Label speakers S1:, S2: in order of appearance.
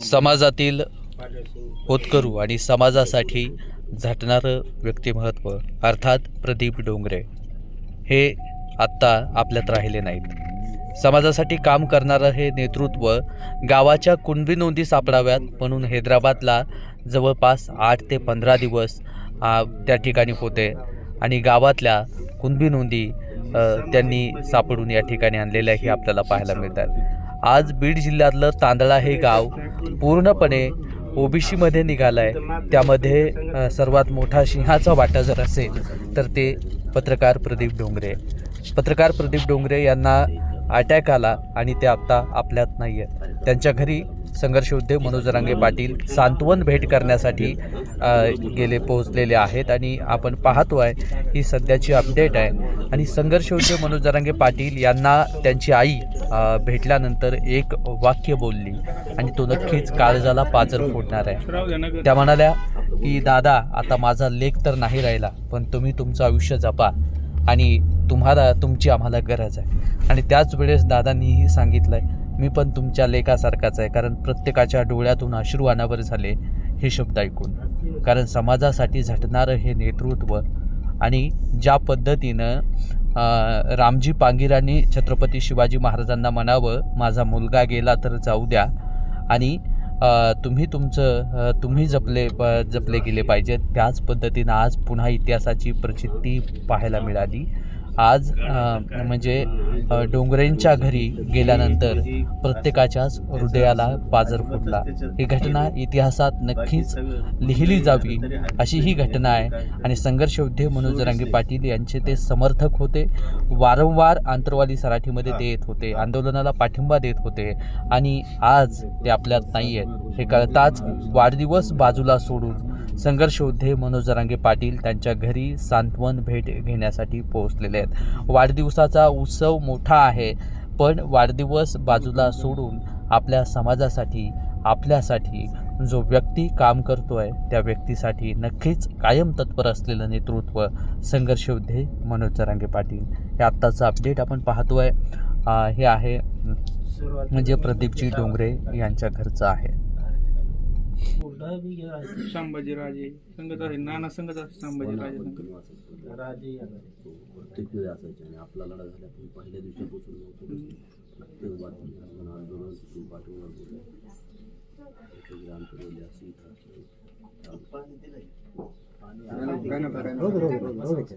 S1: समाजातील होतकरू आणि समाजासाठी झटणारं व्यक्तिमत्व अर्थात प्रदीप डोंगरे हे आत्ता आपल्यात राहिले नाहीत. समाजासाठी काम करणारं हे नेतृत्व गावाच्या कुणबी नोंदी सापडाव्यात म्हणून हैदराबादला जवळपास आठ ते पंधरा दिवस त्या ठिकाणी होते आणि गावातल्या कुणबी नोंदी त्यांनी सापडून या ठिकाणी आणलेल्याही आपल्याला पाहायला मिळतात. आज बीड जिल्ह्यातलं तांदळा हे गाव पूर्णपणे ओबीसीमध्ये निघालं आहे त्यामध्ये सर्वात मोठा सिंहाचा वाटा जर असेल तर ते पत्रकार प्रदीप डोंगरे. पत्रकार प्रदीप डोंगरे यांना अटॅक आला आणि ते आत्ता आपल्यात नाही आहेत त्यांच्या घरी संघर्षयोद्धे मनोज रांगे पाटील सांत्वन भेट करण्यासाठी गेले पोहोचलेले आहेत आणि आपण पाहतो आहे ही सध्याची अपडेट आहे. आणि संघर्षयोद्धे मनोज रांगे पाटील यांना त्यांची आई भेटल्यानंतर एक वाक्य बोलली आणि तो नक्कीच काळजाला पाजर फोडणार आहे. त्या म्हणाल्या की दादा आता माझा लेख तर नाही राहिला पण तुम्ही तुमचं आयुष्य जपा आणि तुम्हाला तुमची आम्हाला गरज आहे. आणि त्याच वेळेस दादांनीही सांगितलं आहे मी पण तुमच्या लेखासारखाच आहे कारण प्रत्येकाच्या डोळ्यातून अश्रू अनावर झाले हे शब्द ऐकून. कारण समाजासाठी झटणारं हे नेतृत्व आणि ज्या पद्धतीनं रामजी पांगिरांनी छत्रपती शिवाजी महाराजांना म्हणावं माझा मुलगा गेला तर जाऊ द्या. आणि तुम्ही तुमचं तुम्ही जपले जपले गेले पाहिजेत. त्याच पद्धतीनं आज पुन्हा इतिहासाची प्रचिती पाहायला मिळाली. आज म्हणजे डोंगरेंच्या घरी गेल्यानंतर प्रत्येकाच्याच हृदयाला पाजर फुटला. ही घटना इतिहासात नक्कीच लिहिली जावी अशी ही घटना आहे. आणि संघर्ष योद्धे मनोज जरांगे पाटील यांचे ते समर्थक होते. वारंवार आंतरवादी सराठीमध्ये ते येत होते. आंदोलनाला पाठिंबा देत होते. आणि आज ते आपल्यात नाही आहेत हे कळताच वाढदिवस बाजूला सोडून संघर्ष योद्धे मनोज जरांगे पाटील त्यांच्या घरी सांत्वन भेट घेण्यासाठी पोहोचलेले आहेत. वाढदिवसाचा उत्सव मोठा आहे पण वाढदिवस बाजूला सोडून आपल्या समाजासाठी आपल्यासाठी जो व्यक्ती काम करतोय त्या व्यक्तीसाठी नक्कीच कायम तत्पर असलेलं नेतृत्व संघर्ष योद्धे मनोज जरांगे पाटील. हे आत्ताचं अपडेट आपण पाहतोय. हे आहे म्हणजे प्रदीपजी डोंगरे यांच्या घरचं आहे.
S2: संभाजीराजे संगत आहे नाना संगत असते संभाजीराजे संगत.
S3: प्रत्येक वेळी असायचे आणि आपला लढा झाला. पण पहिल्या दिवसापासून नव्हतं. प्रत्येक बातमी लोकांच्या